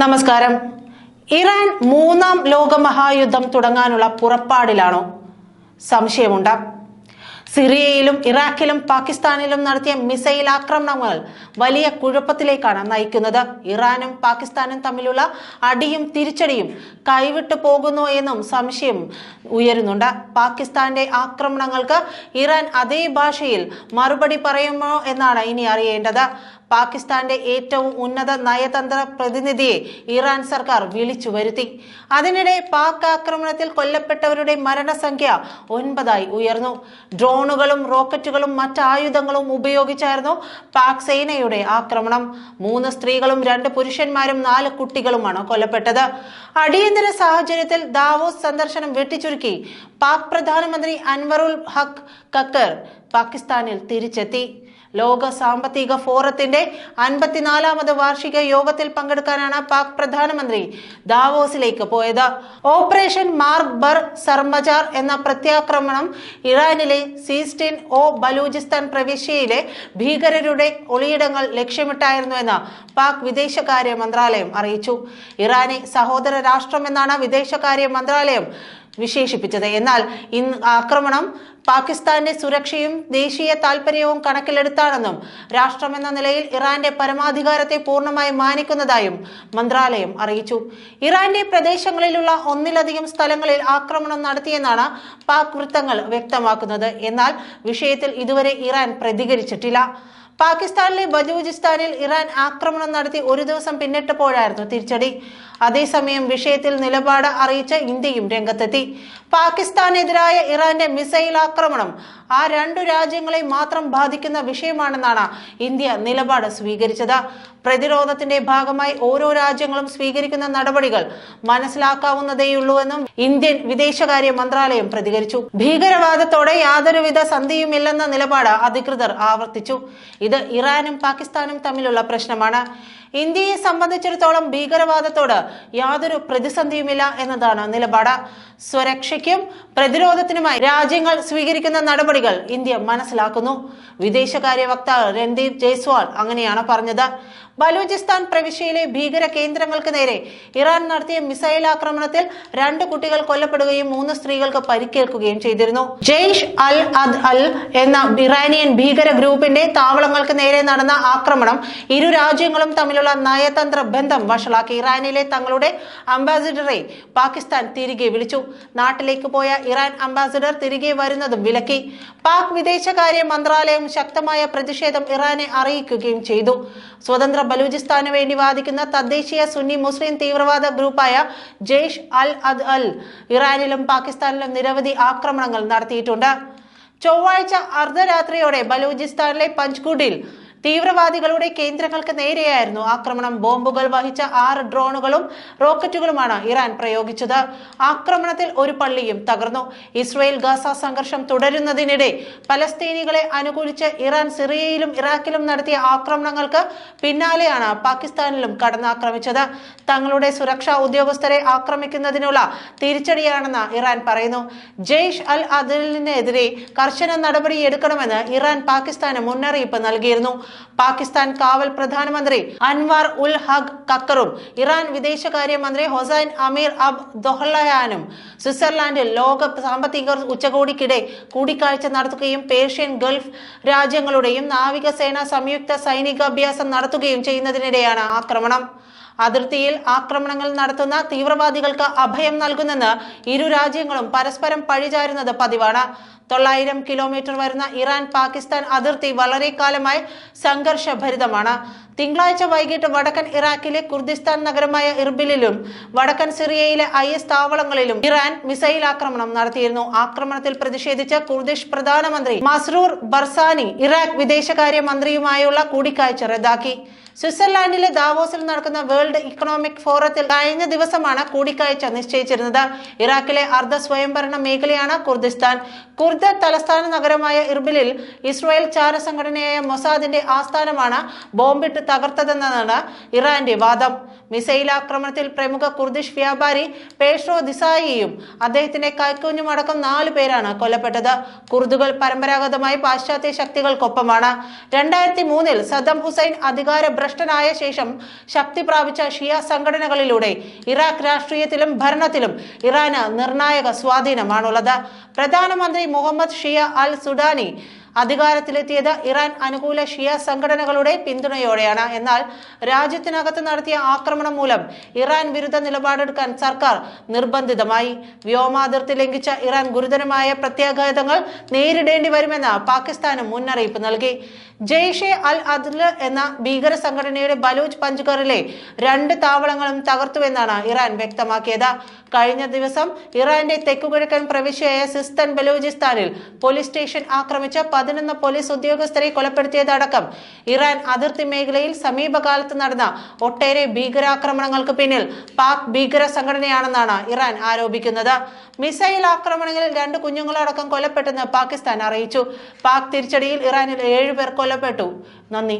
നമസ്കാരം. ഇറാൻ മൂന്നാം ലോക മഹായുദ്ധം തുടങ്ങാനുള്ള പുറപ്പാടിലാണോ? സംശയമുണ്ട്. സിറിയയിലും ഇറാഖിലും പാകിസ്ഥാനിലും നടത്തിയ മിസൈൽ ആക്രമണങ്ങൾ വലിയ കുഴപ്പത്തിലേക്കാണ് നയിക്കുന്നത്. ഇറാനും പാകിസ്ഥാനും തമ്മിലുള്ള അടിയും തിരിച്ചടിയും കൈവിട്ടു പോകുന്നു എന്നും സംശയം ഉയരുന്നുണ്ട്. പാകിസ്ഥാന്റെ ആക്രമണങ്ങൾക്ക് ഇറാൻ അതേ ഭാഷയിൽ മറുപടി പറയുമോ എന്നാണ് ഇനി അറിയേണ്ടത്. പാകിസ്ഥാന്റെ ഏറ്റവും ഉന്നത നയതന്ത്ര പ്രതിനിധിയെ ഇറാൻ സർക്കാർ വിളിച്ചു വരുത്തി. അതിനിടെ പാക് ആക്രമണത്തിൽ കൊല്ലപ്പെട്ടവരുടെ മരണസംഖ്യ ഒൻപതായി ഉയർന്നു. ഡ്രോണുകളും റോക്കറ്റുകളും മറ്റായുധങ്ങളും ഉപയോഗിച്ചായിരുന്നു പാക് സേനയുടെ ആക്രമണം. മൂന്ന് സ്ത്രീകളും രണ്ട് പുരുഷന്മാരും നാല് കുട്ടികളുമാണ് കൊല്ലപ്പെട്ടത്. അടിയന്തര സാഹചര്യത്തിൽ ദാവോസ് സന്ദർശനം വെട്ടിച്ചുരുക്കി. പാക് പ്രധാനമന്ത്രി അൻവറുൽ ഹഖ് കക്കർ പാകിസ്ഥാനിൽ തിരിച്ചെത്തി. ലോക സാമ്പത്തിക ഫോറത്തിന്റെ അൻപത്തിനാലാമത് വാർഷിക യോഗത്തിൽ പങ്കെടുക്കാനാണ് പാക് പ്രധാനമന്ത്രി ദാവോസിലേക്ക് പോയത്. ഓപ്പറേഷൻ മാർക്ക് ബർ സർമജാർ എന്ന പ്രത്യാക്രമണം ഇറാനിലെ സീസ്റ്റിൻ ഒ ബലൂചിസ്ഥാൻ പ്രവിശ്യയിലെ ഭീകരരുടെ ഒളിയിടങ്ങൾ ലക്ഷ്യമിട്ടായിരുന്നുവെന്ന് പാക് വിദേശകാര്യ മന്ത്രാലയം അറിയിച്ചു. ഇറാനെ സഹോദര രാഷ്ട്രമെന്നാണ് വിദേശകാര്യ മന്ത്രാലയം വിശേഷിപ്പിച്ചത്. എന്നാൽ ഇന്ന് ആക്രമണം പാകിസ്ഥാന്റെ സുരക്ഷയും ദേശീയ താൽപര്യവും കണക്കിലെടുത്താണെന്നും രാഷ്ട്രമെന്ന നിലയിൽ ഇറാന്റെ പരമാധികാരത്തെ പൂർണമായി മാനിക്കുന്നതായും മന്ത്രാലയം അറിയിച്ചു. ഇറാന്റെ പ്രദേശങ്ങളിലുള്ള ഒന്നിലധികം സ്ഥലങ്ങളിൽ ആക്രമണം നടത്തിയെന്നാണ് പാക് വൃത്തങ്ങൾ വ്യക്തമാക്കുന്നത്. എന്നാൽ വിഷയത്തിൽ ഇതുവരെ ഇറാൻ പ്രതികരിച്ചിട്ടില്ല. പാകിസ്ഥാനിലെ ബലൂചിസ്ഥാനിൽ ഇറാൻ ആക്രമണം നടത്തി ഒരു ദിവസം പിന്നിട്ടപ്പോഴായിരുന്നു തിരിച്ചടി. അതേസമയം വിഷയത്തിൽ നിലപാട് അറിയിച്ച ഇന്ത്യയും രംഗത്തെത്തി. പാകിസ്ഥാനെതിരായ ഇറാന്റെ മിസൈൽ ആക്രമണം ആ രണ്ടു രാജ്യങ്ങളെ മാത്രം ബാധിക്കുന്ന വിഷയമാണെന്നാണ് ഇന്ത്യ നിലപാട് സ്വീകരിച്ചത്. പ്രതിരോധത്തിന്റെ ഭാഗമായി ഓരോ രാജ്യങ്ങളും സ്വീകരിക്കുന്ന നടപടികൾ മനസ്സിലാക്കാവുന്നതേയുള്ളൂവെന്നും ഇന്ത്യൻ വിദേശകാര്യ മന്ത്രാലയം പ്രതികരിച്ചു. ഭീകരവാദത്തോടെ യാതൊരുവിധ സന്ധിയുമില്ലെന്ന നിലപാട് അധികൃതർ ആവർത്തിച്ചു. ഇത് ഇറാനും പാകിസ്ഥാനും തമ്മിലുള്ള പ്രശ്നമാണ്. ഇന്ത്യയെ സംബന്ധിച്ചിടത്തോളം ഭീകരവാദത്തോട് യാതൊരു പ്രതിസന്ധിയുമില്ല എന്നതാണ് നിലപാട്. സ്വരക്ഷയ്ക്കും പ്രതിരോധത്തിനുമായി രാജ്യങ്ങൾ സ്വീകരിക്കുന്ന നടപടികൾ ഇന്ത്യ മനസ്സിലാക്കുന്നു. വിദേശകാര്യ വക്താവ് രൺദീപ് ജയ്സ്വാൾ അങ്ങനെയാണ് പറഞ്ഞത്. ബലൂചിസ്ഥാൻ പ്രവിശ്യയിലെ ഭീകര കേന്ദ്രങ്ങൾക്ക് നേരെ ഇറാൻ നടത്തിയ മിസൈൽ ആക്രമണത്തിൽ രണ്ട് കുട്ടികൾ കൊല്ലപ്പെടുകയും മൂന്ന് സ്ത്രീകൾക്ക് പരിക്കേൽക്കുകയും ചെയ്തിരുന്നു. ജെയ്ഷ് അൽ അദ് അൽ എന്ന ഇറാനിയൻ ഭീകര ഗ്രൂപ്പിന്റെ താവളങ്ങൾക്ക് നേരെ നടന്ന ആക്രമണം ഇരു രാജ്യങ്ങളും തമ്മിലുള്ള നയതന്ത്ര ബന്ധം വഷളാക്കി. ഇറാനിലെ തങ്ങളുടെ അംബാസിഡറെ പാകിസ്ഥാൻ തിരികെ വിളിച്ചു. നാട്ടിലേക്ക് പോയ ഇറാൻ അംബാസിഡർ തിരികെ വരുന്നതും വിലക്കി. പാക് വിദേശകാര്യ മന്ത്രാലയം ശക്തമായ പ്രതിഷേധം ഇറാനെ അറിയിക്കുകയും ചെയ്തു. സ്വതന്ത്ര ബലൂചിസ്ഥാനു വേണ്ടി വാദിക്കുന്ന തദ്ദേശീയ സുന്നി മുസ്ലിം തീവ്രവാദ ഗ്രൂപ്പായ ജെയ്ഷ് അൽ അദ് അൽ ഇറാനിലും പാകിസ്ഥാനിലും നിരവധി ആക്രമണങ്ങൾ നടത്തിയിട്ടുണ്ട്. ചൊവ്വാഴ്ച അർദ്ധരാത്രിയോടെ ബലൂചിസ്ഥാനിലെ പഞ്ച്കുഡിൽ തീവ്രവാദികളുടെ കേന്ദ്രങ്ങൾക്ക് നേരെയായിരുന്നു ആക്രമണം. ബോംബുകൾ വഹിച്ച ആറ് ഡ്രോണുകളും റോക്കറ്റുകളുമാണ് ഇറാൻ പ്രയോഗിച്ചത്. ആക്രമണത്തിൽ ഒരു പള്ളിയും തകർന്നു. ഇസ്രയേൽ ഗാസ സംഘർഷം തുടരുന്നതിനിടെ പലസ്തീനികളെ അനുകൂലിച്ച് ഇറാൻ സിറിയയിലും ഇറാഖിലും നടത്തിയ ആക്രമണങ്ങൾക്ക് പിന്നാലെയാണ് പാകിസ്ഥാനിലും കടന്നാക്രമിച്ചത്. തങ്ങളുടെ സുരക്ഷാ ഉദ്യോഗസ്ഥരെ ആക്രമിക്കുന്നതിനുള്ള തിരിച്ചടിയാണെന്ന് ഇറാൻ പറയുന്നു. ജെയ്ഷ് അൽ അദലിനെതിരെ കർശന നടപടിയെടുക്കണമെന്ന് ഇറാൻ പാകിസ്ഥാന് മുന്നറിയിപ്പ് നൽകിയിരുന്നു. പാകിസ്ഥാൻ കാവൽ പ്രധാനമന്ത്രി അൻവാർ ഉൽ ഹഖ് കക്കറും ഇറാൻ വിദേശകാര്യമന്ത്രി ഹൊസൈൻ അമീർ അബ് ദൊഹ്ലയാനും സ്വിറ്റ്സർലാൻഡിൽ ലോക സാമ്പത്തിക ഉച്ചകോടിക്കിടെ കൂടിക്കാഴ്ച നടത്തുകയും പേർഷ്യൻ ഗൾഫ് രാജ്യങ്ങളുടെയും നാവികസേന സംയുക്ത സൈനികാഭ്യാസം നടത്തുകയും ചെയ്യുന്നതിനിടെയാണ് ആക്രമണം. അതിർത്തിയിൽ ആക്രമണങ്ങൾ നടത്തുന്ന തീവ്രവാദികൾക്ക് അഭയം നൽകുന്നെന്ന് ഇരു രാജ്യങ്ങളും പരസ്പരം പഴിചാരുന്നത് പതിവാണ്. തൊള്ളായിരം കിലോമീറ്റർ വരുന്ന ഇറാൻ പാകിസ്ഥാൻ അതിർത്തി വളരെ കാലമായി സംഘർഷഭരിതമാണ്. തിങ്കളാഴ്ച വൈകിട്ട് വടക്കൻ ഇറാഖിലെ കുർദിസ്ഥാൻ നഗരമായ ഇർബിലിലും വടക്കൻ സിറിയയിലെ ഐ എസ് താവളങ്ങളിലും ഇറാൻ മിസൈൽ ആക്രമണം നടത്തിയിരുന്നു. ആക്രമണത്തിൽ പ്രതിഷേധിച്ച കുർദിഷ് പ്രധാനമന്ത്രി മസ്രൂർ ബർസാനി ഇറാഖ് വിദേശകാര്യ മന്ത്രിയുമായുള്ള കൂടിക്കാഴ്ച റദ്ദാക്കി. സ്വിറ്റ്സർലാൻഡിലെ ദാവോസിൽ നടക്കുന്ന വേൾഡ് ഇക്കണോമിക് ഫോറത്തിൽ കഴിഞ്ഞ ദിവസമാണ് കൂടിക്കാഴ്ച നിശ്ചയിച്ചിരുന്നത്. ഇറാഖിലെ അർദ്ധ സ്വയംഭരണ മേഖലയാണ് കുർദിസ്ഥാൻ. കുർദ് തലസ്ഥാന നഗരമായ ഇർബിലിൽ ഇസ്രായേൽ ചാര സംഘടനയായ മൊസാദിന്റെ ആസ്ഥാനമാണ്. ബോംബിട്ട് തകർത്തതെന്നാണ് ഇറാന്റെ വാദം. മിസൈൽ ആക്രമണത്തിൽ പ്രമുഖ കുർദിഷ് വ്യാപാരി പേഷോ ദിസായിയും അദ്ദേഹത്തിന്റെ കൈക്കുഞ്ഞും അടക്കം നാലു പേരാണ് കൊല്ലപ്പെട്ടത്. കുർദുകൾ പരമ്പരാഗതമായി പാശ്ചാത്യ ശക്തികൾക്കൊപ്പമാണ്. രണ്ടായിരത്തി മൂന്നിൽ സദ്ദം ഹുസൈൻ അധികാര ഭ്രഷ്ടനായ ശേഷം ശക്തി പ്രാപിച്ച ഷിയ സംഘടനകളിലൂടെ ഇറാഖ് രാഷ്ട്രീയത്തിലും ഭരണത്തിലും ഇറാന് നിർണായക സ്വാധീനമാണുള്ളത്. പ്രധാനമന്ത്രി മുഹമ്മദ് ഷിയ അൽ സുഡാനി അധികാരത്തിലെത്തിയത് ഇറാൻ അനുകൂല ഷിയ സംഘടനകളുടെ പിന്തുണയോടെയാണ്. എന്നാൽ രാജ്യത്തിനകത്ത് നടത്തിയ ആക്രമണം മൂലം ഇറാൻ വിരുദ്ധ നിലപാടെടുക്കാൻ സർക്കാർ നിർബന്ധിതമായി. വ്യോമാതിർത്തി ലംഘിച്ച ഇറാൻ ഗുരുതരമായ പ്രത്യാഘാതങ്ങൾ നേരിടേണ്ടി വരുമെന്ന് പാകിസ്ഥാന് മുന്നറിയിപ്പ് നൽകി. ജെയ്ഷെ അൽ അദ് എന്ന ഭീകര സംഘടനയുടെ ബലൂച്ച് പഞ്ചുകറിലെ രണ്ട് താവളങ്ങളും തകർത്തുവെന്നാണ് ഇറാൻ വ്യക്തമാക്കിയത്. കഴിഞ്ഞ ദിവസം ഇറാന്റെ തെക്കുകിഴക്കൻ പ്രവിശ്യയായ സിസ്തൻ ബലൂചിസ്ഥാനിൽ പോലീസ് സ്റ്റേഷൻ ആക്രമിച്ച പതിനൊന്ന് പോലീസ് ഉദ്യോഗസ്ഥരെ കൊലപ്പെടുത്തിയതടക്കം ഇറാൻ അതിർത്തി മേഖലയിൽ സമീപകാലത്ത് നടന്ന ഒട്ടേറെ ഭീകരാക്രമണങ്ങൾക്ക് പിന്നിൽ പാക് ഭീകര സംഘടനയാണെന്നാണ് ഇറാൻ ആരോപിക്കുന്നത്. മിസൈൽ ആക്രമണങ്ങളിൽ രണ്ട് കുഞ്ഞുങ്ങളടക്കം കൊല്ലപ്പെട്ടെന്ന് പാകിസ്ഥാൻ അറിയിച്ചു. പാക് തിരിച്ചടിയിൽ ഇറാനിൽ ഏഴുപേർ കൊല്ലപ്പെട്ടു. നന്ദി.